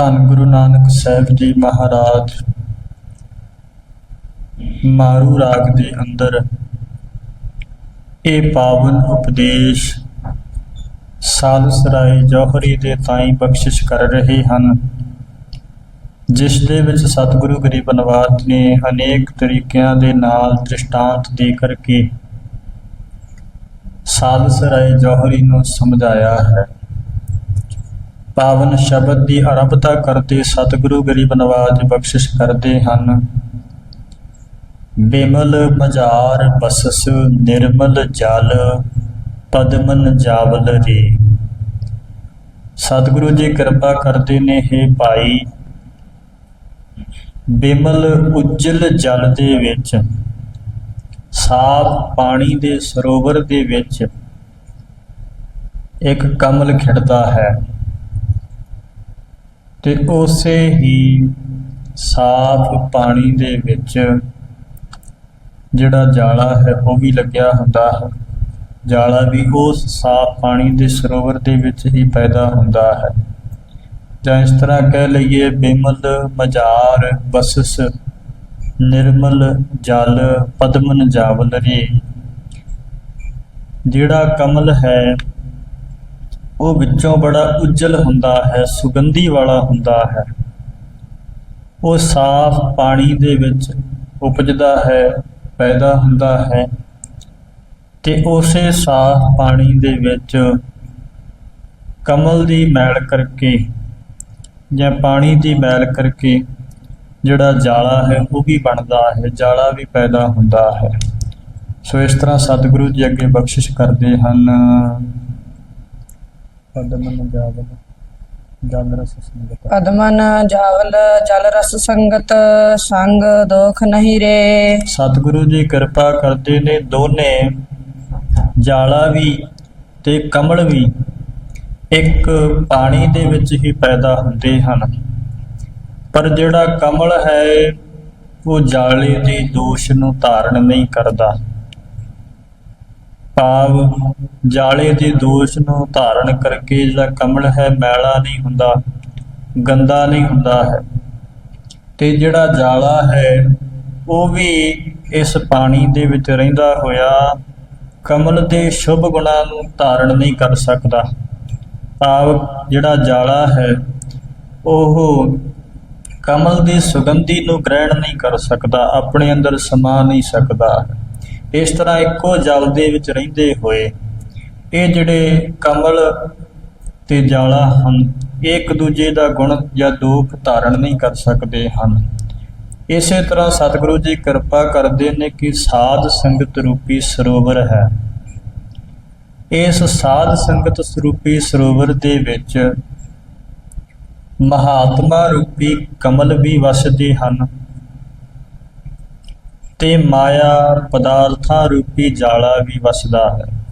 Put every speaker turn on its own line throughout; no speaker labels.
ਧੰਨ ਗੁਰੂ ਨਾਨਕ ਸਾਹਿਬ ਜੀ ਮਹਾਰਾਜ। ਮਾਰੂ ਰਾਗ ਦੇ ਅੰਦਰ ਇਹ ਪਾਵਨ ਉਪਦੇਸ਼ ਸਾਲਸਰਾਏ ਜੋਹਰੀ ਦੇ ਤਾਈ ਬਖਸ਼ਿਸ਼ ਕਰ ਰਹੇ ਹਨ, ਜਿਸ ਦੇ ਵਿੱਚ ਸਤਿਗੁਰੂ ਗਰੀਬ ਨਵਾਜ ਨੇ ਅਨੇਕ ਤਰੀਕਿਆਂ ਦੇ ਨਾਲ ਦ੍ਰਿਸ਼ਟਾਂਤ ਦੇ ਕਰਕੇ ਸਾਲਸਰਾਏ ਜੋਹਰੀ ਨੂੰ ਸਮਝਾਇਆ ਹੈ। ਪਾਵਨ ਸ਼ਬਦ ਦੀ ਆਰੰਭਤਾ ਕਰਦੇ ਸਤਿਗੁਰੂ ਗਰੀਬ ਨਵਾਜ ਬਖਸ਼ਿਸ਼ ਕਰਦੇ ਹਨ। ਬਿਮਲ ਮਜਾਰ ਬਸਸ ਨਿਰਮਲ ਜਲ ਪਦਮਨ ਜਾਵਲ ਰੇ। ਸਤਿਗੁਰੂ ਜੀ ਕਿਰਪਾ ਕਰਦੇ ਨੇ ਹੈ ਭਾਈ, ਬਿਮਲ ਉਜਲ ਜਲ ਦੇ ਵਿੱਚ, ਸਾਫ਼ ਪਾਣੀ ਦੇ ਸਰੋਵਰ ਦੇ ਵਿੱਚ। ਇੱਕ ਕਮਲ ਖਿੜਦਾ ਹੈ। ਤੇ ਉਸੇ ਹੀ ਸਾਫ਼ ਪਾਣੀ ਦੇ ਵਿੱਚ ਜਿਹੜਾ ਜਾਲਾ ਹੈ, ਉਹ ਵੀ ਲੱਗਿਆ ਹੁੰਦਾ ਹੈ। ਜਾਲਾ ਵੀ ਉਸ ਸਾਫ਼ ਪਾਣੀ ਦੇ ਸਰੋਵਰ ਦੇ ਵਿੱਚ ਹੀ ਪੈਦਾ ਹੁੰਦਾ ਹੈ। ਜਾਂ ਇਸ ਤਰ੍ਹਾਂ ਕਹਿ ਲਈਏ, ਬੇਮਲ ਮਜਾਰ ਬਸਸ, ਨਿਰਮਲ ਜਲ, ਪਦਮਨ ਜਾਵਲ ਰੇ ਜਿਹੜਾ ਕਮਲ ਹੈ ਉਹ ਵਿੱਚੋਂ ਬੜਾ ਉਜਲ ਹੁੰਦਾ ਹੈ, ਸੁਗੰਧੀ ਵਾਲਾ ਹੁੰਦਾ ਹੈ। ਉਹ ਸਾਫ਼ ਪਾਣੀ ਦੇ ਵਿੱਚ ਉਪਜਦਾ ਹੈ, ਪੈਦਾ ਹੁੰਦਾ ਹੈ ਤੇ ਉਸੇ ਸਾਫ਼ ਪਾਣੀ ਦੇ ਵਿੱਚ ਕਮਲ ਦੀ ਮੈਲ ਕਰਕੇ ਜਾਂ ਪਾਣੀ ਦੀ ਮੈਲ ਕਰਕੇ ਜਿਹੜਾ ਜਾਲਾ ਹੈ, ਉਹ ਵੀ ਬਣਦਾ ਹੈ, ਜਾਲਾ ਵੀ ਪੈਦਾ ਹੁੰਦਾ ਹੈ। ਸੋ ਇਸ ਤਰ੍ਹਾਂ ਸਤਿਗੁਰੂ ਜੀ ਅੱਗੇ ਬਖਸ਼ਿਸ਼ ਕਰਦੇ ਹਨ। ਪਦਮਨ ਜਾਵਲ ਜਲ ਰਸ ਸੰਗਤ।
ਪਦਮਨ ਜਾਵਲ ਜਲ ਰਸ ਸੰਗਤ ਸੰਗ ਦੋਖ ਨਹੀਂ ਰੇ।
ਸਤਿਗੁਰੂ ਜੀ ਕਿਰਪਾ ਕਰਦੇ ਨੇ ਦੋਨੇ ਜਾਲਾ ਵੀ ਤੇ ਕਮਲ ਵੀ ਇੱਕ ਪਾਣੀ ਦੇ ਵਿੱਚ ਹੀ ਪੈਦਾ ਹੁੰਦੇ ਹਨ। ਪਰ ਜਿਹੜਾ ਕਮਲ ਹੈ ਉਹ ਜਾਲੇ ਦੇ ਦੋਸ਼ ਨੂੰ ਧਾਰਨ ਨਹੀਂ ਕਰਦਾ। ਭਾਵ ਜਾਲੇ ਦੇ ਦੋਸ਼ ਨੂੰ ਧਾਰਨ ਕਰਕੇ ਜਿਹੜਾ ਕਮਲ ਹੈ, ਮੈਲਾ ਨਹੀਂ ਹੁੰਦਾ, ਗੰਦਾ ਨਹੀਂ ਹੁੰਦਾ ਹੈ। ਤੇ ਜਿਹੜਾ ਜਾਲਾ ਹੈ, ਉਹ ਵੀ ਇਸ ਪਾਣੀ ਦੇ ਵਿੱਚ ਰਹਿੰਦਾ ਹੋਇਆ, ਕਮਲ ਦੇ ਸ਼ੁਭ ਗੁਣਾਂ ਨੂੰ ਧਾਰਨ ਨਹੀਂ ਕਰ ਸਕਦਾ। ਭਾਵ ਜਿਹੜਾ ਜਾਲਾ ਹੈ, ਉਹ ਕਮਲ ਦੀ ਸੁਗੰਧੀ ਨੂੰ ਗ੍ਰਹਿਣ ਨਹੀਂ ਕਰ ਸਕਦਾ, ਆਪਣੇ ਅੰਦਰ ਸਮਾ ਨਹੀਂ ਸਕਦਾ। ਇਸ ਤਰ੍ਹਾਂ ਇੱਕੋ ਜਲ ਦੇ ਵਿੱਚ ਰਹਿੰਦੇ ਹੋਏ, ਇਹ ਜਿਹੜੇ ਕਮਲ ਤੇ ਜਾਲਾ ਹਨ ਇਹ ਇੱਕ ਦੂਜੇ ਦਾ ਗੁਣ ਜਾਂ ਦੁੱਖ ਧਾਰਨ ਨਹੀਂ ਕਰ ਸਕਦੇ ਹਨ। ਇਸੇ ਤਰ੍ਹਾਂ ਸਤਿਗੁਰੂ ਜੀ ਕਿਰਪਾ ਕਰਦੇ ਨੇ ਕਿ ਸਾਧ ਸੰਗਤ ਰੂਪੀ ਸਰੋਵਰ ਹੈ। ਇਸ ਸਾਧ ਸੰਗਤ ਸਰੂਪੀ ਸਰੋਵਰ ਦੇ ਵਿੱਚ ਮਹਾਤਮਾ ਰੂਪੀ ਕਮਲ ਵੀ ਵਸਦੇ ਹਨ। ਤੇ ਮਾਇਆ ਪਦਾਰਥਾਂ ਰੂਪੀ ਜਾਲਾ ਵੀ ਵਸਦਾ ਹੈ।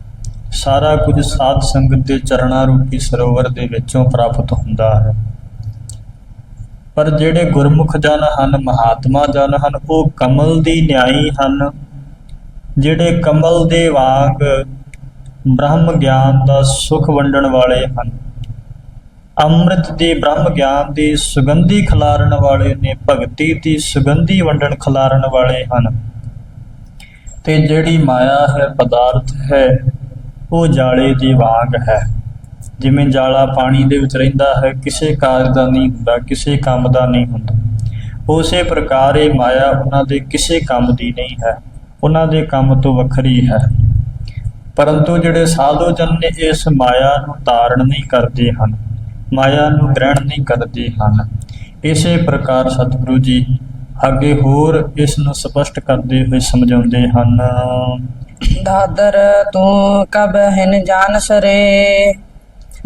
ਸਾਰਾ ਕੁਝ ਸਾਧ ਸੰਗਤ ਦੇ ਚਰਣਾ ਰੂਪੀ ਸਰੋਵਰ ਦੇ ਵਿੱਚੋਂ ਪ੍ਰਾਪਤ ਹੁੰਦਾ ਹੈ। ਪਰ ਜਿਹੜੇ ਗੁਰਮੁਖ ਜਨ ਹਨ, ਮਹਾਤਮਾ ਜਨ ਹਨ, ਉਹ ਕਮਲ ਦੀ ਨਿਆਈ ਹਨ। ਜਿਹੜੇ ਕਮਲ ਦੇ ਵਾਂਗ ਬ੍ਰਹਮ ਗਿਆਨ ਦਾ ਸੁਖ ਵੰਡਣ ਵਾਲੇ ਹਨ। ਅੰਮ੍ਰਿਤ ਦੇ ਬ੍ਰਹਮ ਗਿਆਨ ਦੀ ਸੁਗੰਧੀ ਖਿਲਾਰਨ ਵਾਲੇ ਨੇ ਭਗਤੀ ਦੀ ਸੁਗੰਧੀ ਵੰਡਣ ਖਿਲਾਰਨ ਵਾਲੇ ਹਨ। ਤੇ ਜਿਹੜੀ ਮਾਇਆ ਹੈ, ਪਦਾਰਥ ਹੈ, ਉਹ ਜਾਲੇ ਦੀ ਵਾਂਗ ਹੈ। ਜਿਵੇਂ ਜਾਲਾ ਪਾਣੀ ਦੇ ਵਿੱਚ ਰਹਿੰਦਾ ਹੈ, ਕਿਸੇ ਕਾਰਜ ਦਾ ਨਹੀਂ ਹੁੰਦਾ, ਕਿਸੇ ਕੰਮ ਦਾ ਨਹੀਂ ਹੁੰਦਾ। ਉਸੇ ਪ੍ਰਕਾਰ ਇਹ ਮਾਇਆ ਉਹਨਾਂ ਦੇ ਕਿਸੇ ਕੰਮ ਦੀ ਨਹੀਂ ਹੈ, ਉਹਨਾਂ ਦੇ ਕੰਮ ਤੋਂ ਵੱਖਰੀ ਹੈ। ਪਰੰਤੂ ਜਿਹੜੇ ਸਾਧੂ ਜਨ ਨੇ ਇਸ ਮਾਇਆ ਨੂੰ ਧਾਰਨ ਨਹੀਂ ਕਰਦੇ ਹਨ ਮਾਇਆ ਨੂੰ ਗ੍ਰਹਿਣ ਨਹੀਂ ਕਰਦੇ ਹਨ। ਇਸੇ ਪ੍ਰਕਾਰ ਸਤਿਗੁਰੂ ਜੀ ਅੱਗੇ ਹੋਰ ਇਸ ਨੂੰ ਸਪਸ਼ਟ ਕਰਦੇ ਹੋਏ ਸਮਝਾਉਂਦੇ ਹਨ।
ਦਾਦਰ ਤੂੰ ਕਬ ਹਨ ਜਾਣ ਸਰੇ?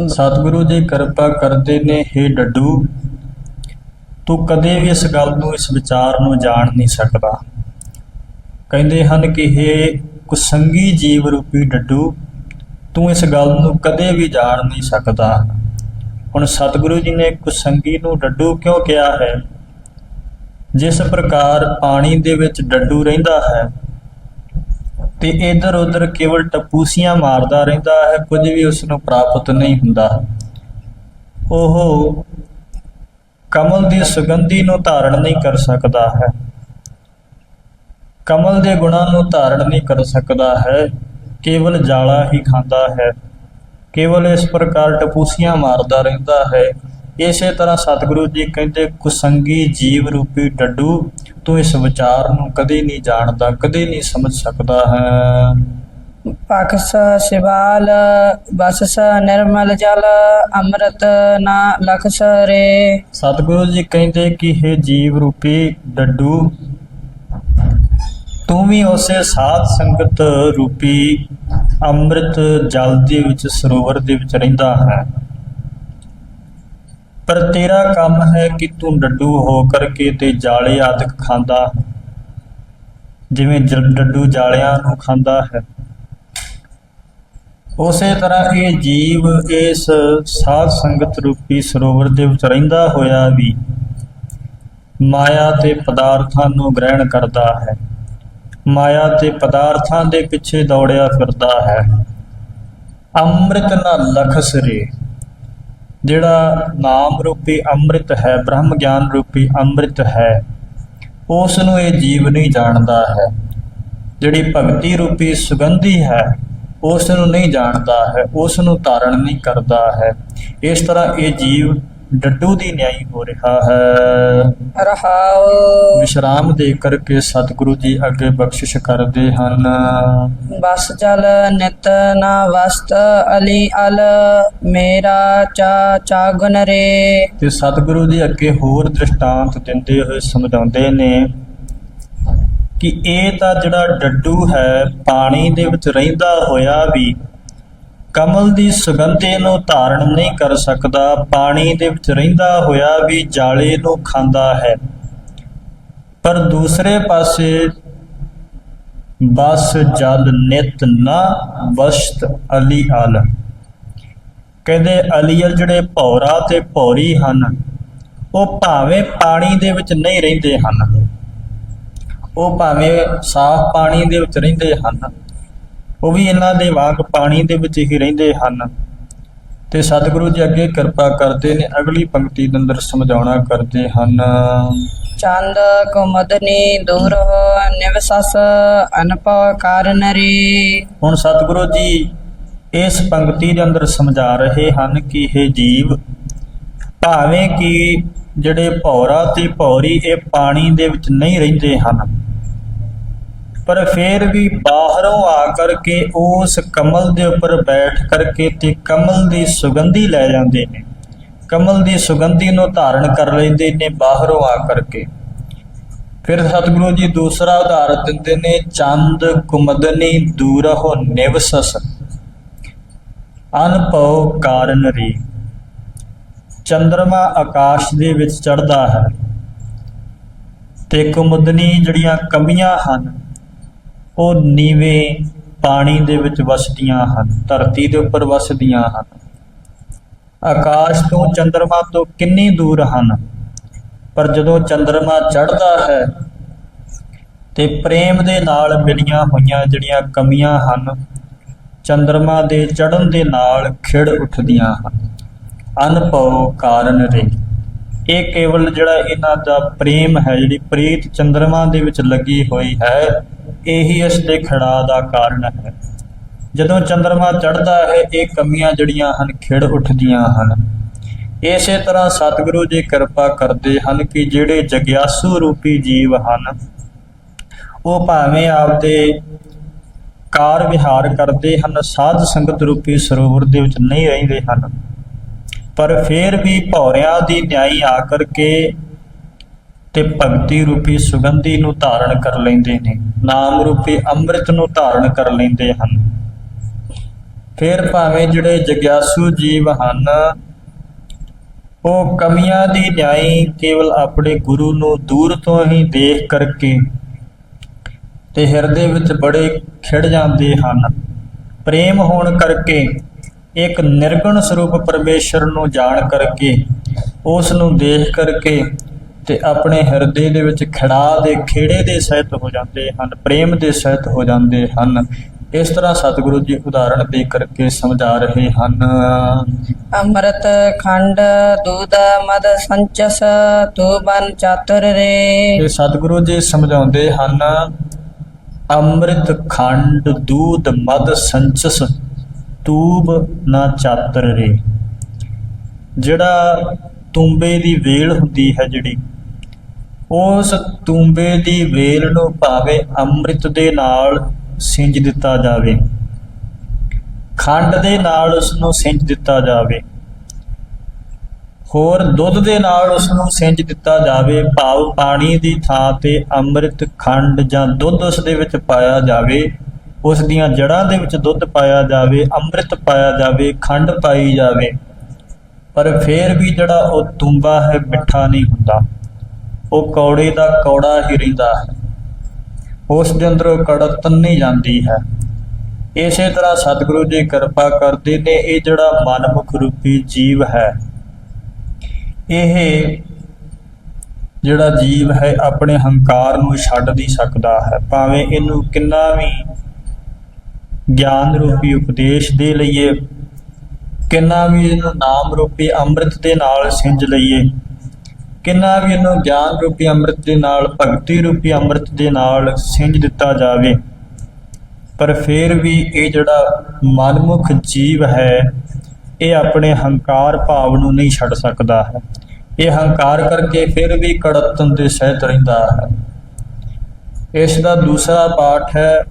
ਸਤਿਗੁਰੂ ਜੀ ਕਿਰਪਾ ਕਰਦੇ ਨੇ ਹੇ ਡੱਡੂ ਤੂੰ ਕਦੇ ਵੀ ਇਸ ਗੱਲ ਨੂੰ ਇਸ ਵਿਚਾਰ ਨੂੰ ਜਾਣ ਨਹੀਂ ਸਕਦਾ। ਕਹਿੰਦੇ ਹਨ ਕਿ ਹੇ ਕੁਸੰਗੀ ਜੀਵ ਰੂਪੀ ਡੱਡੂ ਤੂੰ ਇਸ ਗੱਲ ਨੂੰ ਕਦੇ ਵੀ ਜਾਣ ਨਹੀਂ ਸਕਦਾ। ਹੁਣ ਸਤਿਗੁਰੂ ਜੀ ਨੇ ਕੁਸੰਗੀ ਨੂੰ ਡੱਡੂ ਕਿਉਂ ਕਿਹਾ ਹੈ? ਜਿਸ ਪ੍ਰਕਾਰ ਪਾਣੀ ਦੇ ਵਿੱਚ ਡੱਡੂ ਰਹਿੰਦਾ ਹੈ, ਤੇ ਇਧਰ ਉਧਰ ਕੇਵਲ ਟਪੂਸੀਆਂ ਮਾਰਦਾ ਰਹਿੰਦਾ ਹੈ, ਕੁਝ ਵੀ ਉਸ ਨੂੰ ਪ੍ਰਾਪਤ ਨਹੀਂ ਹੁੰਦਾ। ਉਹ ਕਮਲ ਦੀ ਸੁਗੰਧੀ ਨੂੰ ਧਾਰਨ ਨਹੀਂ ਕਰ ਸਕਦਾ ਹੈ। ਕਮਲ ਦੇ ਗੁਣਾਂ ਨੂੰ ਧਾਰਨ ਨਹੀਂ ਕਰ ਸਕਦਾ ਹੈ, ਕੇਵਲ ਜਾਲਾ ਹੀ ਖਾਂਦਾ ਹੈ। ਕੇਵਲ ਇਸ ਪ੍ਰਕਾਰ ਟਪੂਸੀਆਂ ਮਾਰਦਾ ਰਹਿੰਦਾ ਹੈ। ਇਸੇ ਤਰ੍ਹਾਂ ਸਤਿਗੁਰੂ ਜੀ ਕਹਿੰਦੇ ਕੁਸੰਗੀ ਜੀਵ ਰੂਪੀ ਡੱਡੂ ਤੂੰ ਇਸ ਵਿਚਾਰ ਨੂੰ ਕਦੇ ਨਹੀਂ ਜਾਣਦਾ ਕਦੇ ਨਹੀਂ ਸਮਝ ਸਕਦਾ ਹੈ।
ਪਖਸ ਸਿਵਾਲ ਬਸਸ ਨਿਰਮਲ ਜਲ ਅੰਮ੍ਰਿਤ ਨਾ ਲਖਸ ਰੇ।
ਸਤਿਗੁਰੂ ਜੀ ਕਹਿੰਦੇ ਕਿ ਇਹ ਜੀਵ ਰੂਪੀ ਡੱਡੂ ਤੂੰ ਵੀ ਉਸੇ ਸਾਧ ਸੰਗਤ ਰੂਪੀ ਅੰਮ੍ਰਿਤ ਜਲ ਦੇ ਵਿੱਚ, ਸਰੋਵਰ ਦੇ ਵਿੱਚ ਰਹਿੰਦਾ ਹੈ। ਪਰ ਤੇਰਾ ਕੰਮ ਹੈ ਕਿ ਤੂੰ ਡੱਡੂ ਹੋ ਕਰਕੇ ਤੇ ਜਾਲੇ ਆਦਿਕ ਖਾਂਦਾ, ਜਿਵੇਂ ਜ- ਡੱਡੂ ਜਾਲਿਆਂ ਨੂੰ ਖਾਂਦਾ ਹੈ। ਉਸੇ ਤਰ੍ਹਾਂ ਇਹ ਜੀਵ ਇਸ ਸਾਧ ਸੰਗਤ ਰੂਪੀ ਸਰੋਵਰ ਦੇ ਵਿੱਚ ਰਹਿੰਦਾ ਹੋਇਆ ਵੀ ਮਾਇਆ ਤੇ ਪਦਾਰਥਾਂ ਨੂੰ ਗ੍ਰਹਿਣ ਕਰਦਾ ਹੈ। ਮਾਇਆ ਤੇ ਪਦਾਰਥਾਂ ਦੇ ਪਿੱਛੇ ਦੌੜਿਆ ਫਿਰਦਾ ਹੈ। ਅੰਮ੍ਰਿਤ ਨਾ ਲਖਸ ਰੇ। ਜਿਹੜਾ ਨਾਮ ਰੂਪੀ ਅੰਮ੍ਰਿਤ ਹੈ, ਬ੍ਰਹਮ ਗਿਆਨ ਰੂਪੀ ਅੰਮ੍ਰਿਤ ਹੈ ਉਸ ਨੂੰ ਇਹ ਜੀਵ ਨਹੀਂ ਜਾਣਦਾ ਹੈ। ਜਿਹੜੀ ਭਗਤੀ ਰੂਪੀ ਸੁਗੰਧੀ ਹੈ ਉਸ ਨੂੰ ਨਹੀਂ ਜਾਣਦਾ ਹੈ ਉਸ ਨੂੰ ਧਾਰਨ ਨਹੀਂ ਕਰਦਾ ਹੈ। ਇਸ ਤਰ੍ਹਾਂ ਇਹ ਜੀਵ ਡੱਡੂ ਦੀ ਨਿਆਈ ਹੋ ਰਿਹਾ ਹੈ।
ਰਹਾਉ
ਵਿਸ਼ਰਾਮ ਦੇ ਕਰਕੇ ਸਤਿਗੁਰੂ ਜੀ ਅੱਗੇ ਬਖਸ਼ਿਸ਼ ਕਰਦੇ ਹਨ।
ਬਸ ਜਲ ਨਿਤ ਨਾ ਵਸਤ ਅਲੀ ਅਲ ਮੇਰਾ ਚਾ ਚਾਗਨ ਰੇ।
ਤੇ ਸਤਿਗੁਰੂ ਜੀ ਅੱਗੇ ਹੋਰ ਦ੍ਰਿਸ਼ਟਾਂਤ ਦਿੰਦੇ ਹੋਏ ਸਮਝਾਉਂਦੇ ਨੇ ਕਿ ਇਹ ਤਾਂ ਜਿਹੜਾ ਡੱਡੂ ਹੈ ਪਾਣੀ ਦੇ ਵਿੱਚ ਰਹਿੰਦਾ ਹੋਇਆ ਵੀ ਕਮਲ ਦੀ ਸੁਗੰਧੇ ਨੂੰ ਧਾਰਨ ਨਹੀਂ ਕਰ ਸਕਦਾ, ਪਾਣੀ ਦੇ ਵਿੱਚ ਰਹਿੰਦਾ ਹੋਇਆ ਵੀ ਜਾਲੇ ਨੂੰ ਖਾਂਦਾ ਹੈ। ਪਰ ਦੂਸਰੇ ਪਾਸੇ ਬਸ ਜਲ ਨਿਤ ਨਾ ਵਸਤ ਅਲੀ ਆਲ ਕਹਿੰਦੇ ਅਲੀਅਲ ਜਿਹੜੇ ਭੌਰਾ ਤੇ ਭੌਰੀ ਹਨ, ਉਹ ਭਾਵੇਂ ਪਾਣੀ ਦੇ ਵਿੱਚ ਨਹੀਂ ਰਹਿੰਦੇ ਹਨ, ਉਹ ਭਾਵੇਂ ਸਾਫ਼ ਪਾਣੀ ਦੇ ਵਿੱਚ ਰਹਿੰਦੇ ਹਨ ਉਹ ਵੀ ਇਹਨਾਂ ਦੇ ਵਾਂਗ ਪਾਣੀ ਦੇ ਵਿੱਚ ਹੀ ਰਹਿੰਦੇ ਹਨ। ਤੇ ਸਤਿਗੁਰੂ ਜੀ ਅੱਗੇ ਕਿਰਪਾ ਕਰਦੇ ਨੇ ਅਗਲੀ ਪੰਕਤੀ ਦੇ ਅੰਦਰ ਸਮਝਾਉਣਾ ਕਰਦੇ ਹਨ।
ਚੰਦ ਕੁਮਦਨੀ ਦੂਰ ਨਿਵਸਸ ਅਨਪਉ ਕਾਰਨ ਰੇ।
ਹੁਣ ਸਤਿਗੁਰੂ ਜੀ ਇਸ ਪੰਕਤੀ ਦੇ ਅੰਦਰ ਸਮਝਾ ਰਹੇ ਹਨ ਕਿ ਇਹ ਜੀਵ ਭਾਵੇਂ ਕਿ ਜਿਹੜੇ ਭੌਰਾ ਤੇ ਭੌਰੀ ਇਹ ਪਾਣੀ ਦੇ ਵਿੱਚ ਨਹੀਂ ਰਹਿੰਦੇ ਹਨ ਪਰ ਫਿਰ ਵੀ ਬਾਹਰੋਂ ਆ ਕਰਕੇ ਉਸ ਕਮਲ ਦੇ ਉੱਪਰ ਬੈਠ ਕਰਕੇ ਤੇ ਕਮਲ ਦੀ ਸੁਗੰਧੀ ਲੈ ਜਾਂਦੇ ਨੇ। ਕਮਲ ਦੀ ਸੁਗੰਧੀ ਨੂੰ ਧਾਰਨ ਕਰ ਲੈਂਦੇ ਨੇ ਬਾਹਰੋਂ ਆ ਕਰਕੇ। ਫਿਰ ਸਤਿਗੁਰੂ ਜੀ ਦੂਸਰਾ ਉਦਾਹਰਨ ਦਿੰਦੇ ਨੇ, ਚੰਦ ਕੁਮਦਨੀ ਦੂਰਹੁ ਨਿਵਸਸ। ਅਨਪਉ ਕਾਰਨ ਰੀ। ਚੰਦਰਮਾ ਆਕਾਸ਼ ਦੇ ਵਿੱਚ ਚੜਦਾ ਹੈ। ਤੇ ਕੁਮਦਨੀ ਜਿਹੜੀਆਂ ਕਮੀਆਂ ਹਨ ਉਹ ਨੀਵੇਂ ਪਾਣੀ ਦੇ ਵਿੱਚ ਵਸਦੀਆਂ ਹਨ, ਧਰਤੀ ਦੇ ਉੱਪਰ ਵਸਦੀਆਂ ਹਨ। ਆਕਾਸ਼ ਤੋਂ ਚੰਦਰਮਾ ਤੋਂ ਕਿੰਨੀ ਦੂਰ ਹਨ? ਪਰ ਜਦੋਂ ਚੰਦਰਮਾ ਚੜ੍ਹਦਾ ਹੈ ਤੇ ਪ੍ਰੇਮ ਦੇ ਨਾਲ ਮਿਲੀਆਂ ਹੋਈਆਂ ਜਿਹੜੀਆਂ ਕਮੀਆਂ ਹਨ, ਚੰਦਰਮਾ ਦੇ ਚੜ੍ਹਨ ਦੇ ਨਾਲ ਖਿੜ ਉੱਠਦੀਆਂ ਹਨ। ਅਨਭਉ ਕਾਰਨ ਰੇ। ਇਹ ਕੇਵਲ ਜਿਹੜਾ ਇਹਨਾਂ ਦਾ ਪ੍ਰੇਮ ਹੈ, ਜਿਹੜੀ ਪ੍ਰੀਤ ਚੰਦਰਮਾ ਦੇ ਵਿੱਚ ਲੱਗੀ ਹੋਈ ਹੈ ਇਹੀ ਇਸ ਦੇ ਖੜਾ ਦਾ ਕਾਰਨ ਹੈ। ਜਦੋਂ ਚੰਦਰਮਾ ਚੜ੍ਹਦਾ ਹੈ, ਇਹ ਕਮੀਆਂ ਜਿਹੜੀਆਂ ਹਨ, ਖਿੜ ਉੱਠਦੀਆਂ ਹਨ। ਇਸੇ ਤਰ੍ਹਾਂ ਸਤਿਗੁਰੂ ਜੀ ਕਿਰਪਾ ਕਰਦੇ ਹਨ ਕਿ ਜਿਹੜੇ ਜਗਿਆਸੂ ਰੂਪੀ ਜੀਵ ਹਨ, ਉਹ ਭਾਵੇਂ ਆਪਦੇ ਕਾਰ ਵਿਹਾਰ ਕਰਦੇ ਹਨ, ਸਾਧ ਸੰਗਤ ਰੂਪੀ ਸਰੋਵਰ ਦੇ ਵਿੱਚ ਨਹੀਂ ਰਹਿੰਦੇ ਹਨ, ਪਰ ਫਿਰ ਵੀ ਭੌਰਿਆਂ ਦੀ ਨਿਆਈ ਆ ਕਰਕੇ ਤੇ ਭਗਤੀ ਰੂਪੀ ਸੁਗੰਧੀ ਨੂੰ ਧਾਰਨ ਕਰ ਲੈਂਦੇ ਨੇ, ਨਾਮ ਰੂਪੀ ਅੰਮ੍ਰਿਤ ਨੂੰ ਧਾਰਨ ਕਰ ਲੈਂਦੇ ਹਨ। ਫਿਰ ਭਾਵੇਂ ਜਿਹੜੇ ਜਗਿਆਸੂ ਜੀਵ ਹਨ, ਉਹ ਕਮੀਆਂ ਦੀ ਨਿਆਈ ਕੇਵਲ ਆਪਣੇ ਗੁਰੂ ਨੂੰ ਦੂਰ ਤੋਂ ਹੀ ਦੇਖ ਕਰਕੇ ਤੇ ਹਿਰਦੇ ਵਿੱਚ ਬੜੇ ਖਿੜ ਜਾਂਦੇ ਹਨ। ਪ੍ਰੇਮ ਹੋਣ ਕਰਕੇ, ਇੱਕ ਨਿਰਗੁਣ ਸਰੂਪ ਪਰਮੇਸ਼ਰ ਨੂੰ ਜਾਣ ਕਰਕੇ, ਉਸ ਨੂੰ ਦੇਖ ਕਰਕੇ ਤੇ ਆਪਣੇ ਹਿਰਦੇ ਦੇ ਵਿੱਚ ਖੜਾ ਦੇ ਖੇੜੇ ਦੇ ਸਹਿਤ ਹੋ ਜਾਂਦੇ ਹਨ ਪ੍ਰੇਮ ਦੇ ਸਹਿਤ ਹੋ ਜਾਂਦੇ ਹਨ। ਇਸ ਤਰ੍ਹਾਂ ਸਤਿਗੁਰੂ ਜੀ ਉਦਾਹਰਣ ਦੇ ਕਰਕੇ ਸਮਝਾ ਰਹੇ ਹਨ।
ਅੰਮ੍ਰਿਤ ਖੰਡ ਦੂਧ ਮਦ ਸੰਚਸ ਤੂ ਬਨ ਚਾਤੁਰ ਰੇ।
ਇਹ ਸਤਿਗੁਰੂ ਜੀ ਸਮਝਾਉਂਦੇ ਹਨ ਅੰਮ੍ਰਿਤ ਖੰਡ ਦੂਧ ਮਦ ਸੰਚਸ ਤੂਬ ਨਾ ਚਾਤਰ ਰੇ। ਜਿਹੜਾ ਤੁੰਬੇ ਦੀ ਵੇਲ ਹੁੰਦੀ ਹੈ ਜਿਹੜੀ ਉਸ ਤੂੰਬੇ ਦੀ ਵੇਲ ਨੂੰ ਭਾਵੇਂ ਅੰਮ੍ਰਿਤ ਦੇ ਨਾਲ ਸਿੰਜ ਦਿੱਤਾ ਜਾਵੇ, ਖੰਡ ਦੇ ਨਾਲ ਉਸ ਨੂੰ ਸਿੰਜ ਦਿੱਤਾ ਜਾਵੇ, ਹੋਰ ਦੁੱਧ ਦੇ ਨਾਲ ਉਸ ਨੂੰ ਸਿੰਜ ਦਿੱਤਾ ਜਾਵੇ, ਭਾਵ ਪਾਣੀ ਦੀ ਥਾਂ ਤੇ ਅੰਮ੍ਰਿਤ ਖੰਡ ਜਾਂ ਦੁੱਧ ਉਸ ਦੇ ਵਿੱਚ ਪਾਇਆ ਜਾਵੇ, ਉਸ ਦੀਆਂ ਜੜ੍ਹਾਂ ਦੇ ਵਿੱਚ ਦੁੱਧ ਪਾਇਆ ਜਾਵੇ, ਅੰਮ੍ਰਿਤ ਪਾਇਆ ਜਾਵੇ, ਖੰਡ ਪਾਈ ਜਾਵੇ, ਪਰ ਫੇਰ ਵੀ ਜਿਹੜਾ ਉਹ ਤੁੰਬਾ ਹੈ ਮਿੱਠਾ ਨਹੀਂ ਹੁੰਦਾ। ਉਹ ਕੌੜੇ ਦਾ ਕੌੜਾ ਹੀ ਰਹਿੰਦਾ ਹੈ। ਉਸ ਦੇ ਅੰਦਰੋਂ ਕੜਤ ਨਹੀਂ ਜਾਂਦੀ ਹੈ। ਇਸੇ ਤਰ੍ਹਾਂ ਸਤਿਗੁਰੂ ਜੀ ਕਿਰਪਾ ਕਰਦੇ ਨੇ, ਇਹ ਜਿਹੜਾ ਮਨਮੁਖ ਰੂਪੀ ਜੀਵ ਹੈ, ਇਹ ਜਿਹੜਾ ਜੀਵ ਹੈ, ਆਪਣੇ ਹੰਕਾਰ ਨੂੰ ਛੱਡ ਨਹੀਂ ਸਕਦਾ ਹੈ। ਭਾਵੇਂ ਇਹਨੂੰ ਕਿੰਨਾ ਵੀ ਗਿਆਨ ਰੂਪੀ ਉਪਦੇਸ਼ ਦੇ ਲਈਏ, ਕਿੰਨਾ ਵੀ ਇਹਨੂੰ ਨਾਮ ਰੂਪੀ ਅੰਮ੍ਰਿਤ ਦੇ ਨਾਲ ਸਿੰਜ ਲਈਏ ਕਿੰਨਾ ਵੀ ਇਹਨੂੰ ਗਿਆਨ ਰੂਪੀ ਅੰਮ੍ਰਿਤ ਦੇ ਨਾਲ, ਭਗਤੀ ਰੂਪੀ ਅੰਮ੍ਰਿਤ ਦੇ ਨਾਲ ਸਿੰਜ ਦਿੱਤਾ ਜਾਵੇ, ਪਰ ਫਿਰ ਵੀ ਇਹ ਜਿਹੜਾ ਮਨਮੁਖ ਜੀਵ ਹੈ, ਇਹ ਆਪਣੇ ਹੰਕਾਰ ਭਾਵ ਨੂੰ ਨਹੀਂ ਛੱਡ ਸਕਦਾ ਹੈ। ਇਹ ਹੰਕਾਰ ਕਰਕੇ ਫਿਰ ਵੀ ਕੜਤਨ ਦੇ ਸਹਿਤ ਰਹਿੰਦਾ ਹੈ। ਇਸ ਦਾ ਦੂਸਰਾ ਪਾਠ ਹੈ,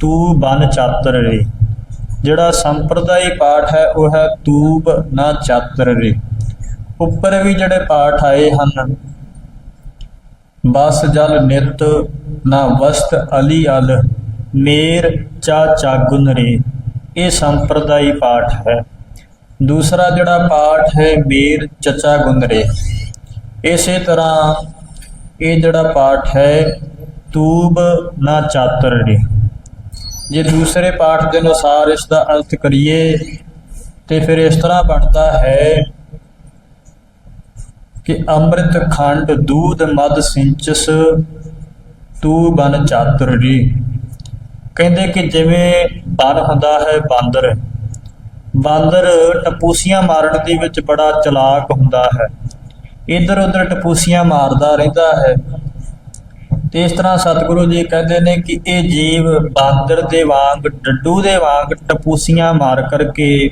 ਤੂ ਬਨ ਚਾਤਰ ਰੇ। ਜਿਹੜਾ ਸੰਪਰਦਾਇ ਪਾਠ ਹੈ, ਉਹ ਹੈ ਤੂਬ ਨਾ ਚਾਤਰ ਰੇ। ਉੱਪਰ ਵੀ ਜਿਹੜੇ ਪਾਠ ਆਏ ਹਨ, ਬਸ ਜਲ ਨਿਤ ਨਾ ਵਸਤ ਅਲੀ ਅਲ, ਮੇਰ ਚਾ ਚਾਗੁਨ ਰੇ। ਇਹ ਸੰਪਰਦਾਈ ਪਾਠ ਹੈ। ਦੂਸਰਾ ਜਿਹੜਾ ਪਾਠ ਹੈ, ਮੇਰ ਚਚਾ ਗੁੰਦਰੇ ਇਸੇ ਤਰ੍ਹਾਂ ਇਹ ਜਿਹੜਾ ਪਾਠ ਹੈ, ਤੂਬ ਨਾ ਚਾਤਰ ਰੇ। ਜੇ ਦੂਸਰੇ ਪਾਠ ਦੇ ਅਨੁਸਾਰ ਇਸ ਦਾ ਅਰਥ ਕਰੀਏ, ਤੇ ਫਿਰ ਇਸ ਤਰ੍ਹਾਂ ਬਣਦਾ ਹੈ ਕਿ ਅੰਮ੍ਰਿਤ ਖੰਡ, ਦੂਧ ਮਦ ਸਿੰਚਸ, ਤੂ ਬਨ ਚਾਤਰ ਜੀ। ਕਹਿੰਦੇ ਕਿ ਜਿਵੇਂ ਬਨ ਹੁੰਦਾ ਹੈ ਬਾਂਦਰ ਬਾਂਦਰ ਟਪੂਸੀਆਂ ਮਾਰਨ ਦੇ ਵਿੱਚ ਬੜਾ ਚਲਾਕ ਹੁੰਦਾ ਹੈ। ਇਧਰ ਉਧਰ ਟਪੂਸੀਆਂ ਮਾਰਦਾ ਰਹਿੰਦਾ ਹੈ। ਤੇ ਇਸ ਤਰ੍ਹਾਂ ਸਤਿਗੁਰੂ ਜੀ ਕਹਿੰਦੇ ਨੇ ਕਿ ਇਹ ਜੀਵ ਬਾਂਦਰ ਦੇ ਵਾਂਗ, ਡੱਡੂ ਦੇ ਵਾਂਗ ਟਪੂਸੀਆਂ ਮਾਰ ਕਰਕੇ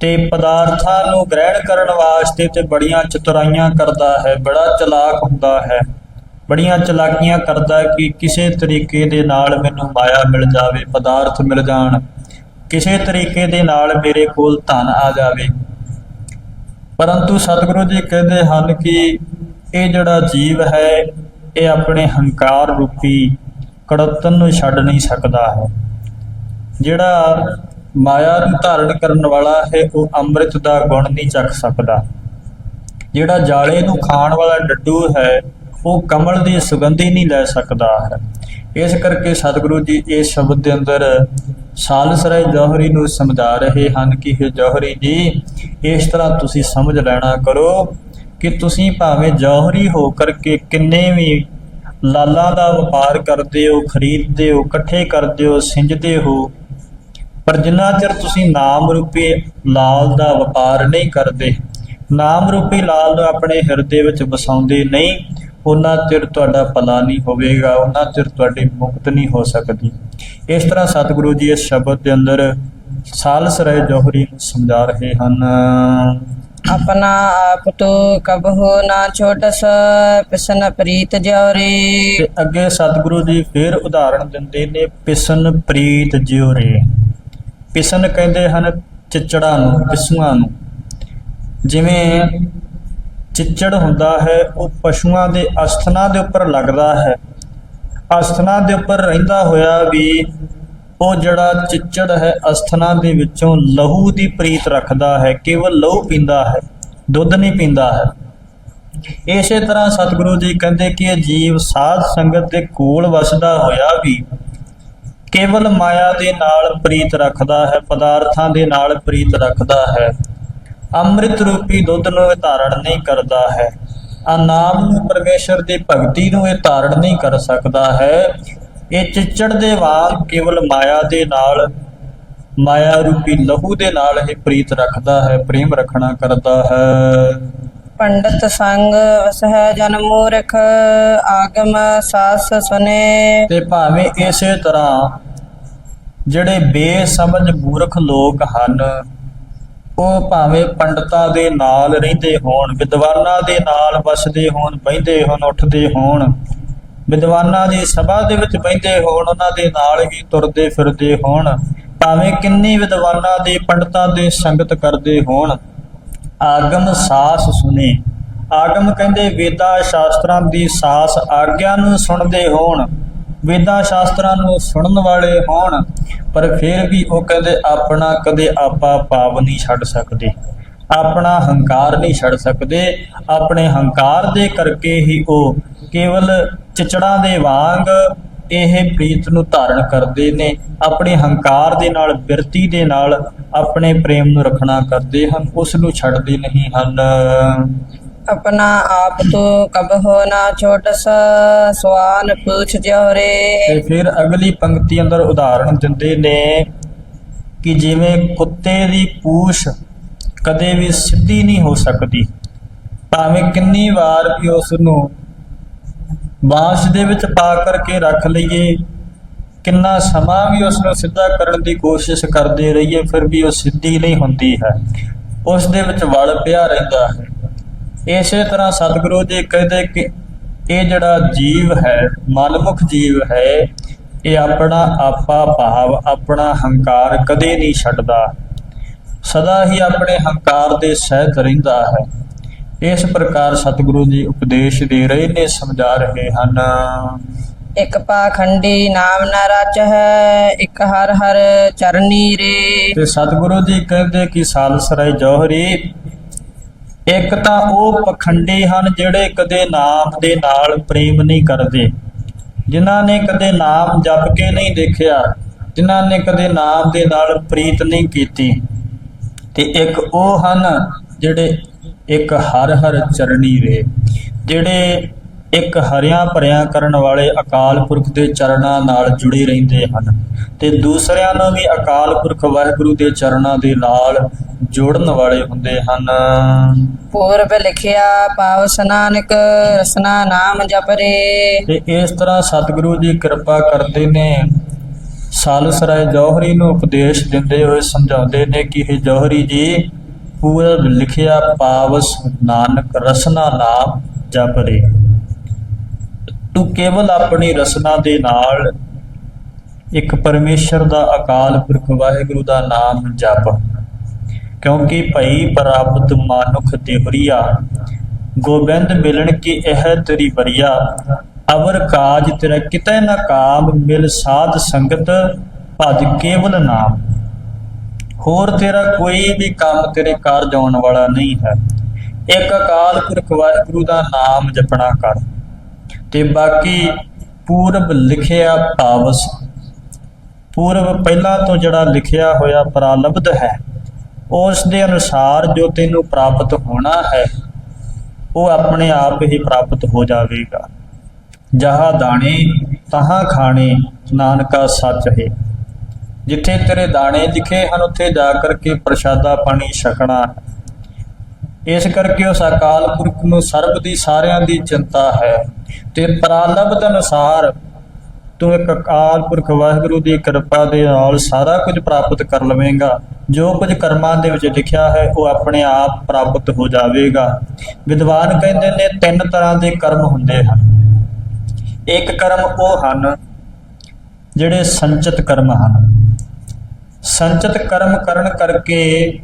ਤੇ ਪਦਾਰਥਾਂ ਨੂੰ ਗ੍ਰਹਿਣ ਕਰਨ ਵਾਸਤੇ ਤੇ ਬੜੀਆਂ ਚਤੁਰਾਈਆਂ ਕਰਦਾ ਹੈ, ਬੜਾ ਚਲਾਕ ਹੁੰਦਾ ਹੈ। ਬੜੀਆਂ ਚਲਾਕੀਆਂ ਕਰਦਾ ਕਿ ਕਿਸੇ ਤਰੀਕੇ ਦੇ ਨਾਲ ਮੈਨੂੰ ਮਾਇਆ ਮਿਲ ਜਾਵੇ, ਪਦਾਰਥ ਮਿਲ ਜਾਣ। ਕਿਸੇ ਤਰੀਕੇ ਦੇ ਨਾਲ ਮੇਰੇ ਕੋਲ ਧਨ ਆ ਜਾਵੇ। ਪਰੰਤੂ ਸਤਿਗੁਰੂ ਜੀ ਕਹਿੰਦੇ ਹਨ ਕਿ ਇਹ ਜਿਹੜਾ ਜੀਵ ਹੈ, ਇਹ ਆਪਣੇ ਹੰਕਾਰ ਰੂਪੀ ਕੜਤਨ ਨੂੰ ਛੱਡ ਨਹੀਂ ਸਕਦਾ ਹੈ। ਜਿਹੜਾ ਮਾਇਆ ਨੂੰ ਧਾਰਨ ਕਰਨ ਵਾਲਾ ਹੈ, ਉਹ ਅੰਮ੍ਰਿਤ ਦਾ ਗੁਣ ਨਹੀਂ ਚੱਖ ਸਕਦਾ। ਜਿਹੜਾ ਜਾਲੇ ਨੂੰ ਖਾਣ ਵਾਲਾ ਡੱਡੂ ਹੈ, ਉਹ ਕਮਲ ਦੀ ਸੁਗੰਧੀ ਨਹੀਂ ਲੈ ਸਕਦਾ। ਹੈ ਇਸ ਕਰਕੇ ਸਤਿਗੁਰੂ ਜੀ ਇਸ ਸ਼ਬਦ ਦੇ ਅੰਦਰ ਸਾਲਸਰਾਏ ਜੋਹਰੀ ਨੂੰ ਸਮਝਾ ਰਹੇ ਹਨ ਕਿ ਇਹ ਜੋਹਰੀ ਜੀ, ਇਸ ਤਰ੍ਹਾਂ ਤੁਸੀਂ ਸਮਝ ਲੈਣਾ ਕਰੋ ਕਿ ਤੁਸੀਂ ਭਾਵੇਂ ਜੋਹਰੀ ਹੋ ਕਰਕੇ ਕਿੰਨੇ ਵੀ ਲਾਲਾਂ ਦਾ ਵਪਾਰ ਕਰਦੇ ਹੋ, ਖਰੀਦਦੇ ਹੋ, ਇਕੱਠੇ ਕਰਦੇ ਹੋ, ਸਿੰਜਦੇ ਹੋ ਪਰ ਜਿੰਨਾ ਚਿਰ ਤੁਸੀਂ ਨਾਮ ਰੂਪੀ ਲਾਲ ਦਾ ਵਪਾਰ ਨਹੀਂ ਕਰਦੇ ਨਾਮ ਰੂਪੀ ਲਾਲ ਨੂੰ ਆਪਣੇ ਹਿਰਦੇ ਵਿੱਚ ਵਸਾਉਂਦੇ ਨਹੀਂ ਉਹਨਾਂ ਚਿਰ ਤੁਹਾਡਾ ਭਲਾ ਨਹੀਂ ਹੋਵੇਗਾ ਉਹਨਾਂ ਚਿਰ ਤੁਹਾਡੀ ਮੁਕਤ ਨਹੀਂ ਹੋ ਸਕਦੀ। ਇਸ ਤਰ੍ਹਾਂ ਸਤਿਗੁਰੂ ਜੀ ਇਸ ਸ਼ਬਦ ਦੇ ਅੰਦਰ ਸਾਲਸ ਰਹੇ ਜੋਹਰੀ ਨੂੰ ਸਮਝਾ ਰਹੇ ਹਨ।
ਆਪਣਾ ਆਪ ਤੋ ਕਬਹੁ ਨਾ ਛੋਟਸ ਪਿਸਨ ਪ੍ਰੀਤ ਜਿਉਰੇ।
ਤੇ ਅੱਗੇ ਸਤਿਗੁਰੂ ਜੀ ਫਿਰ ਉਦਾਹਰਣ ਦਿੰਦੇ ਨੇ ਪਿਸਨ ਪ੍ਰੀਤ ਜਿਉਰੇ। ਪਿਸਨ ਕਹਿੰਦੇ ਹਨ ਚਿਚੜਾਂ ਨੂੰ, ਪਿਸੂਆਂ ਨੂੰ। ਜਿਵੇਂ ਚਿਚੜ ਹੁੰਦਾ ਹੈ, ਉਹ ਪਸ਼ੂਆਂ ਦੇ ਅਸਥਨਾ ਦੇ ਉੱਪਰ ਲੱਗਦਾ ਹੈ। ਅਸਥਨਾ ਦੇ ਉੱਪਰ ਰਹਿੰਦਾ ਹੋਇਆ ਵੀ ਉਹ ਜਿਹੜਾ ਚਿੱਚੜ ਹੈ, ਅਸਥਨਾ ਦੇ ਵਿੱਚੋਂ ਲਹੂ ਦੀ ਪ੍ਰੀਤ ਰੱਖਦਾ ਹੈ, ਕੇਵਲ ਲਹੂ ਪੀਂਦਾ ਹੈ, ਦੁੱਧ ਨਹੀਂ ਪੀਂਦਾ ਹੈ। ਇਸੇ ਤਰ੍ਹਾਂ ਸਤਿਗੁਰੂ ਜੀ ਕਹਿੰਦੇ ਕਿ ਇਹ ਜੀਵ ਸਾਧ ਸੰਗਤ ਦੇ ਕੋਲ ਵਸਦਾ ਹੋਇਆ ਵੀ ਕੇਵਲ ਮਾਇਆ ਦੇ ਨਾਲ ਪ੍ਰੀਤ ਰੱਖਦਾ ਹੈ, ਪਦਾਰਥਾਂ ਦੇ ਨਾਲ ਪ੍ਰੀਤ ਰੱਖਦਾ ਹੈ। ਅੰਮ੍ਰਿਤ ਰੂਪੀ ਦੁੱਧ ਨੂੰ ਇਹ ਧਾਰਨ ਨਹੀਂ ਕਰਦਾ ਹੈ। ਆ ਨਾਮ ਨੂੰ ਪਰਮੇਸ਼ਰ ਦੀ ਭਗਤੀ ਨੂੰ ਇਹ ਧਾਰਨ ਨਹੀਂ ਕਰ ਸਕਦਾ ਹੈ। ਇਹ ਚਿੱਚੜ ਦੇ ਵਾਂਗ ਕੇਵਲ ਮਾਇਆ ਦੇ ਨਾਲ, ਮਾਇਆ ਰੂਪੀ ਲਹੂ ਦੇ ਨਾਲ ਇਹ ਪ੍ਰੀਤ ਰੱਖਦਾ ਹੈ, ਪ੍ਰੇਮ ਰੱਖਣਾ ਕਰਦਾ ਹੈ।
ਪੰਡਤ ਸੰਗ ਵਸਹਿ ਜਨ ਮੂਰਖ, ਆਗਮ ਸਾਸ ਸੁਨੇ।
ਤੇ ਭਾਵੇਂ ਇਸੇ ਤਰ੍ਹਾਂ ਜਿਹੜੇ ਬੇਸਮਝ ਮੂਰਖ ਲੋਕ ਹਨ, ਉਹ ਭਾਵੇਂ ਪੰਡਤਾਂ ਦੇ ਨਾਲ ਰਹਿੰਦੇ ਹੋਣ, ਵਿਦਵਾਨਾਂ ਦੇ ਨਾਲ ਵਸਦੇ ਹੋਣ, ਬਹਿੰਦੇ ਹੋਣ, ਉੱਠਦੇ ਹੋਣ, ਵਿਦਵਾਨਾਂ ਦੀ ਸਭਾ ਦੇ ਵਿੱਚ ਬਹਿੰਦੇ ਹੋਣ, ਉਹਨਾਂ ਦੇ ਨਾਲ ਹੀ ਤੁਰਦੇ ਫਿਰਦੇ ਹੋਣ, ਭਾਵੇਂ ਕਿੰਨੀ ਵਿਦਵਾਨਾਂ ਦੇ ਪੰਡਤਾਂ ਦੇ ਸੰਗਤ ਕਰਦੇ ਹੋਣ ਆਗਮ ਸਾਸ ਸੁਨੇ। ਆਗਮ ਕਹਿੰਦੇ, ਵੇਦਾਂ ਸ਼ਾਸਤਰਾਂ ਦੀ ਸਾਸ ਆਗਿਆ ਨੂੰ ਸੁਣਦੇ ਹੋਣ। ਵੇਦਾਂ ਸ਼ਾਸਤਰਾਂ ਨੂੰ ਸੁਣਨ ਵਾਲੇ ਹੋਣ। ਪਰ ਫਿਰ ਵੀ ਉਹ ਕਹਿੰਦੇ, ਆਪਣਾ ਕਦੇ ਆਪਾ ਭਾਵ ਨਹੀਂ ਛੱਡ ਸਕਦੇ। ਆਪਣਾ ਹੰਕਾਰ ਨਹੀਂ ਛੱਡ ਸਕਦੇ। ਆਪਣੇ ਹੰਕਾਰ ਦੇ ਕਰਕੇ ਹੀ ਉਹ ਕੇਵਲ ਚਿਚੜਾਂ ਦੇ ਵਾਂਗ ਇਹ ਪ੍ਰੀਤ ਨੂੰ ਧਾਰਨ ਕਰਦੇ ਨੇ ਆਪਣੇ ਹੰਕਾਰ ਦੇ ਨਾਲ ਬਿਰਤੀ ਦੇ ਨਾਲ ਆਪਣੇ ਪ੍ਰੇਮ ਨੂੰ ਰੱਖਣਾ ਕਰਦੇ ਹਨ ਉਸ ਨੂੰ ਛੱਡਦੇ ਨਹੀਂ ਹਨ।
ਆਪਣਾ ਆਪ ਤੋ ਕਬ ਹੋ ਨਾ ਛੋਟਸ ਸਵਾਨ ਪੁੱਛ ਜੋਰੇ
ਤੇ ਫਿਰ ਅਗਲੀ ਪੰਕਤੀ ਅੰਦਰ ਉਦਾਹਰਣ ਦਿੰਦੇ ਨੇ ਕਿ ਜਿਵੇਂ ਕੁੱਤੇ ਦੀ ਪੂਛ ਕਦੇ ਵੀ ਸਿੱਧੀ ਨਹੀਂ ਹੋ ਸਕਦੀ ਭਾਵੇਂ ਕਿੰਨੀ ਵਾਰ ਵੀ ਉਸ ਨੂੰ ਬਾਂਸ ਦੇ ਵਿੱਚ ਪਾ ਕਰਕੇ ਰੱਖ ਲਈਏ। ਕਿੰਨਾ ਸਮਾਂ ਵੀ ਉਸ ਨੂੰ ਸਿੱਧਾ ਕਰਨ ਦੀ ਕੋਸ਼ਿਸ਼ ਕਰਦੇ ਰਹੀਏ, ਫਿਰ ਵੀ ਉਹ ਸਿੱਧੀ ਨਹੀਂ ਹੁੰਦੀ ਹੈ। ਉਸ ਦੇ ਵਿੱਚ ਵਲ ਪਿਆ ਰਹਿੰਦਾ ਹੈ। ਇਸੇ ਤਰ੍ਹਾਂ ਸਤਿਗੁਰੂ ਜੀ ਕਹਿੰਦੇ ਕਿ ਇਹ ਜਿਹੜਾ ਜੀਵ ਹੈ ਮਨਮੁਖ ਜੀਵ ਹੈ, ਇਹ ਆਪਣਾ ਆਪਾ ਭਾਵ, ਆਪਣਾ ਹੰਕਾਰ ਕਦੇ ਨਹੀਂ ਛੱਡਦਾ। ਸਦਾ ਹੀ ਆਪਣੇ ਹੰਕਾਰ ਦੇ ਸਹਿਤ ਰਹਿੰਦਾ ਹੈ। ਇਸ ਪ੍ਰਕਾਰ ਸਤਿਗੁਰੂ ਜੀ ਉਪਦੇਸ਼ ਦੇ ਰਹੇ ਨੇ ਸਮਝਾ ਰਹੇ ਹਨ।
ਇਕ ਪਾਖੰਡੀ ਨਾਮ ਨਾ ਰਚ ਹੈ ਇਕ ਹਰ ਹਰ ਚਰਨੀ ਰੇ।
ਤੇ ਸਤਿਗੁਰੂ ਜੀ ਕਹਿੰਦੇ ਕਿ ਸਾਲਸਰਾਏ ਜੋਹਰੀ ਇੱਕ ਤਾਂ ਉਹ ਪਖੰਡੀ ਹਨ ਜਿਹੜੇ ਕਦੇ ਨਾਮ ਦੇ ਨਾਲ ਪ੍ਰੇਮ ਨਹੀਂ ਕਰਦੇ। ਜਿਨ੍ਹਾਂ ਨੇ ਕਦੇ ਨਾਮ ਜਪ ਕੇ ਨਹੀਂ ਦੇਖਿਆ ਜਿਨ੍ਹਾਂ ਨੇ ਕਦੇ ਨਾਮ ਦੇ ਨਾਲ ਪ੍ਰੀਤ ਨਹੀਂ ਕੀਤੀ। ਤੇ ਇੱਕ ਉਹ ਹਨ ਜਿਹੜੇ ਇੱਕ ਹਰ ਹਰ ਚਰਣੀ ਰੇ। ਜਿਹੜੇ ਇੱਕ ਹਰਿਆਂ ਭਰਿਆਂ ਕਰਨ ਵਾਲੇ ਅਕਾਲ ਪੁਰਖ ਦੇ ਚਰਨਾਂ ਨਾਲ ਜੁੜੇ ਰਹਿੰਦੇ ਹਨ ਤੇ ਦੂਸਰਿਆਂ ਨੂੰ ਵੀ ਅਕਾਲ ਪੁਰਖ ਵਾਹਿਗੁਰੂ ਦੇ ਚਰਨਾਂ ਦੇ ਨਾਲ ਜੋੜਨ ਵਾਲੇ ਹੁੰਦੇ ਹਨ।
ਪੂਰਬ ਲਿਖਿਆ ਪਾਵ ਸਨਾਨਕ ਰਸਨਾ ਨਾਮ ਜਪਰੇ।
ਤੇ ਇਸ ਤਰ੍ਹਾਂ ਸਤਿਗੁਰੂ ਜੀ ਕਿਰਪਾ ਕਰਦੇ ਨੇ। ਸਾਲਸਰਾਏ ਜੌਹਰੀ ਨੂੰ ਉਪਦੇਸ਼ ਦਿੰਦੇ ਹੋਏ ਸਮਝਾਉਂਦੇ ਨੇ ਕਿ ਇਹ ਜੌਹਰੀ ਜੀ ਪੂਰਬ ਲਿਖਿਆ ਪਾਵਸ ਨਾਨਕ ਰਸਨਾ ਨਾਮ ਜਪਰੇ। ਤੂੰ ਕੇਵਲ ਆਪਣੀ ਰਸਨਾ ਦੇ ਨਾਲ ਇੱਕ ਪਰਮੇਸ਼ਰ ਦਾ ਅਕਾਲ ਪੁਰਖ ਵਾਹਿਗੁਰੂ ਦਾ ਨਾਮ ਜਪ। ਕਿਉਂਕਿ ਭਈ ਪ੍ਰਾਪਤ ਮਾਨੁਖ ਦੇਵਰੀਆ ਗੋਬਿੰਦ ਮਿਲਣ ਕੀ ਇਹ ਤੇਰੀ ਬਰੀਆ ਅਵਰ ਕਾਜ ਤੇਰਾ ਕਿਤੇ ਨਾ ਕਾਮ, ਮਿਲ ਸਾਧ ਸੰਗਤ ਭਜ ਕੇਵਲ ਨਾਮ। ਹੋਰ ਤੇਰਾ ਕੋਈ ਵੀ ਕੰਮ ਤੇਰੇ ਕਾਰਜ ਆਉਣ ਵਾਲਾ ਨਹੀਂ ਹੈ। ਇੱਕ ਅਕਾਲ ਪੁਰਖ ਵਾਹਿਗੁਰੂ ਦਾ ਨਾਮ ਜਪਣਾ ਕਰ। ਤੇ ਬਾਕੀ ਪੂਰਬ ਲਿਖਿਆ ਪਾਵਸ। ਪੂਰਬ ਪਹਿਲਾਂ ਤੋਂ ਜਿਹੜਾ ਲਿਖਿਆ ਹੋਇਆ ਪ੍ਰਾਲਬਧ ਹੈ, ਉਸ ਦੇ ਅਨੁਸਾਰ ਜੋ ਤੈਨੂੰ ਪ੍ਰਾਪਤ ਹੋਣਾ ਹੈ, ਉਹ ਆਪਣੇ ਆਪ ਹੀ ਪ੍ਰਾਪਤ ਹੋ ਜਾਵੇਗਾ। ਜਹਾਂ ਦਾਣੇ, ਤਹਾਂ ਖਾਣੇ, ਨਾਨਕਾ ਸੱਚ ਹੈ। ਜਿੱਥੇ ਤੇਰੇ ਦਾਣੇ ਲਿਖੇ ਹਨ, ਉੱਥੇ ਜਾ ਕਰਕੇ ਪ੍ਰਸ਼ਾਦਾ ਪਾਣੀ ਛਕਣਾ ਇਸ ਕਰਕੇ ਉਸ ਅਕਾਲ ਪੁਰਖ ਨੂੰ ਸਰਬ ਦੀ ਸਾਰਿਆਂ ਦੀ ਚਿੰਤਾ ਹੈ। ਤੇ ਪ੍ਰਾਲਬਧ ਅਨੁਸਾਰ ਤੂੰ ਇੱਕ ਅਕਾਲ ਪੁਰਖ ਵਾਹਿਗੁਰੂ ਦੀ ਕਿਰਪਾ ਦੇ ਨਾਲ ਸਾਰਾ ਕੁਝ ਪ੍ਰਾਪਤ ਕਰ ਲਵੇਂਗਾ। ਜੋ ਕੁਝ ਕਰਮਾਂ ਦੇ ਵਿੱਚ ਲਿਖਿਆ ਹੈ, ਉਹ ਆਪਣੇ ਆਪ ਪ੍ਰਾਪਤ ਹੋ ਜਾਵੇਗਾ। ਵਿਦਵਾਨ ਕਹਿੰਦੇ ਨੇ, ਤਿੰਨ ਤਰ੍ਹਾਂ ਦੇ ਕਰਮ ਹੁੰਦੇ ਹਨ। ਇੱਕ ਕਰਮ ਉਹ ਹਨ, ਜਿਹੜੇ ਸੰਚਿਤ ਕਰਮ ਹਨ। ਸੰਚਿਤ ਕਰਮ ਕਰਨ ਕਰਕੇ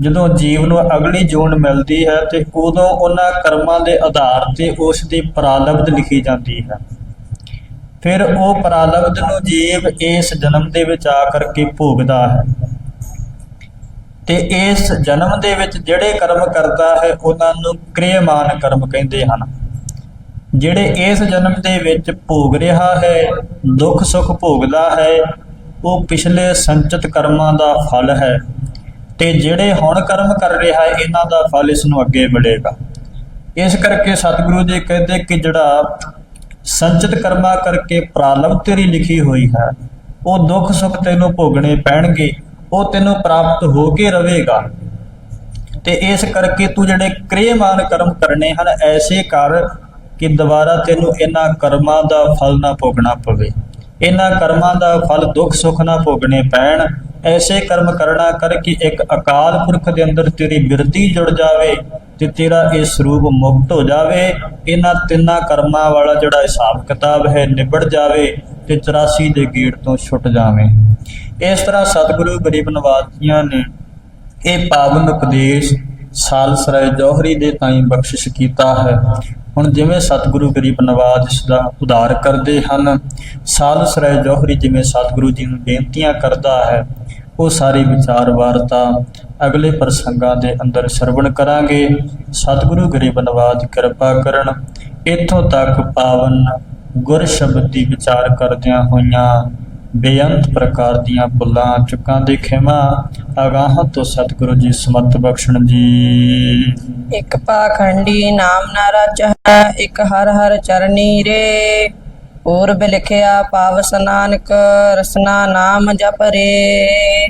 ਜਦੋਂ ਜੀਵ ਨੂੰ ਅਗਲੀ ਜੂਨ ਮਿਲਦੀ ਹੈ ਤੇ ਉਦੋਂ ਉਹਨਾਂ ਕਰਮਾਂ ਦੇ ਆਧਾਰ ਤੇ ਉਸ ਦੀ ਪ੍ਰਾਲਬਧ ਲਿਖੀ ਜਾਂਦੀ ਹੈ। ਫਿਰ ਉਹ ਪ੍ਰਾਲਬਧ ਨੂੰ ਜੀਵ ਇਸ ਜਨਮ ਦੇ ਵਿੱਚ ਆ ਕਰਕੇ ਭੋਗਦਾ ਹੈ। ਤੇ ਇਸ ਜਨਮ ਦੇ ਵਿੱਚ ਜਿਹੜੇ ਕਰਮ ਕਰਦਾ ਹੈ, ਉਹਨਾਂ ਨੂੰ ਕਿਰਿਆਮਾਨ ਕਰਮ ਕਹਿੰਦੇ ਹਨ। ਜਿਹੜੇ ਇਸ ਜਨਮ ਦੇ ਵਿੱਚ ਭੋਗ ਰਿਹਾ ਹੈ, ਦੁੱਖ ਸੁੱਖ ਭੋਗਦਾ ਹੈ ਉਹ ਪਿਛਲੇ ਸੰਚਿਤ ਕਰਮਾਂ ਦਾ ਫਲ ਹੈ ਤੇ ਜਿਹੜੇ ਹੁਣ ਕਰਮ ਕਰ ਰਿਹਾ ਹੈ, ਇਹਨਾਂ ਦਾ ਫਲ ਇਸ ਨੂੰ ਅੱਗੇ ਮਿਲੇਗਾ। ਇਸ ਕਰਕੇ ਸਤਿਗੁਰੂ ਜੀ ਕਹਿੰਦੇ ਕਿ ਜਿਹੜਾ ਸੰਚਿਤ ਕਰਮਾਂ ਕਰਕੇ ਪ੍ਰਾਲਬ ਤੇਰੀ ਲਿਖੀ ਹੋਈ ਹੈ, ਉਹ ਦੁੱਖ ਸੁੱਖ ਤੈਨੂੰ ਭੋਗਣੇ ਪੈਣਗੇ, ਉਹ ਤੈਨੂੰ ਪ੍ਰਾਪਤ ਹੋ ਕੇ ਰਹੇਗਾ। ਤੇ ਇਸ ਕਰਕੇ ਤੂੰ ਜਿਹੜੇ ਕ੍ਰਿਯਮਾਨ ਕਰਮ ਕਰਨੇ ਹਨ, ਐਸੇ ਕਰ ਕਿ ਦੁਬਾਰਾ ਤੈਨੂੰ ਇਹਨਾਂ ਕਰਮਾਂ ਦਾ ਫਲ ਨਾ ਭੋਗਣਾ ਪਵੇ। ਇਹਨਾਂ ਕਰਮਾਂ ਦਾ ਫਲ ਦੁੱਖ ਸੁੱਖ ਨਾ ਭੋਗਣੇ ਪੈਣ। ਐਸੇ ਕਰਮ ਕਰਨਾ ਕਰ ਕਿ ਇੱਕ ਅਕਾਲ ਪੁਰਖ ਦੇ ਅੰਦਰ ਤੇਰੀ ਬਿਰਤੀ ਜੁੜ ਜਾਵੇ ਤੇ ਤੇਰਾ ਇਹ ਸਰੂਪ ਮੁਕਤ ਹੋ ਜਾਵੇ। ਇਹਨਾਂ ਤਿੰਨਾਂ ਕਰਮਾਂ ਵਾਲਾ ਜਿਹੜਾ ਹਿਸਾਬ ਕਿਤਾਬ ਹੈ ਨਿਬੜ ਜਾਵੇ ਤੇ 84 ਦੇ ਗੇੜ ਤੋਂ ਛੁੱਟ ਜਾਵੇ। ਇਸ ਤਰ੍ਹਾਂ ਸਤਿਗੁਰੂ ਗਰੀਬ ਨਵਾਜ ਜੀਆਂ ਨੇ ਇਹ ਪਾਵਨ ਉਪਦੇਸ਼ ਸਾਲਸਰਾਏ ਜੋਹਰੀ ਦੇ ਤਾਈਂ ਬਖਸ਼ਿਸ਼ ਕੀਤਾ ਹੈ। ਹੁਣ ਜਿਵੇਂ ਸਤਿਗੁਰੂ ਗਰੀਬ ਨਵਾਜ ਇਸ ਦਾ ਉਧਾਰ ਕਰਦੇ ਹਨ ਸਾਲਸਰਾਏ ਜੋਹਰੀ ਜਿਵੇਂ ਸਤਿਗੁਰੂ ਜੀ ਨੂੰ ਬੇਨਤੀਆਂ ਕਰਦਾ ਹੈ, ਉਹ ਸਾਰੀ ਵਿਚਾਰ ਵਾਰਤਾ ਅਗਲੇ ਪ੍ਰਸੰਗਾਂ ਦੇ ਅੰਦਰ ਸਰਵਣ ਕਰਾਂਗੇ। ਸਤਿਗੁਰੂ ਗਰੀਬ ਨਵਾਜ ਕਿਰਪਾ ਕਰਨ, ਇਥੋਂ ਤੱਕ ਪਾਵਨ ਗੁਰ ਸ਼ਬਦ ਦੀ ਵਿਚਾਰ ਕਰਦਿਆਂ ਹੋਈਆਂ ਬੇਅੰਤ ਪ੍ਰਕਾਰ ਦੀਆਂ ਭੁੱਲਾਂ ਚੁੱਕਾਂ ਦੀ ਖਿਮਾ, ਅਗਾਹਾਂ ਤੋਂ ਸਤਿਗੁਰੂ ਜੀ ਸਮਤ ਬਖਸ਼ਣ ਜੀ।
ਇੱਕ ਪਾਖੰਡੀ ਨਾਮ ਨਾ ਰਚ ਹੈ ਇੱਕ ਹਰ ਹਰ ਚਰਨੀ ਰੇ। ਪੂਰਬ ਲਿਖਿਆ ਪਾਵ ਸਨਾਨਕ, ਰਸਨਾ ਨਾਮ ਜਪ ਰੇ।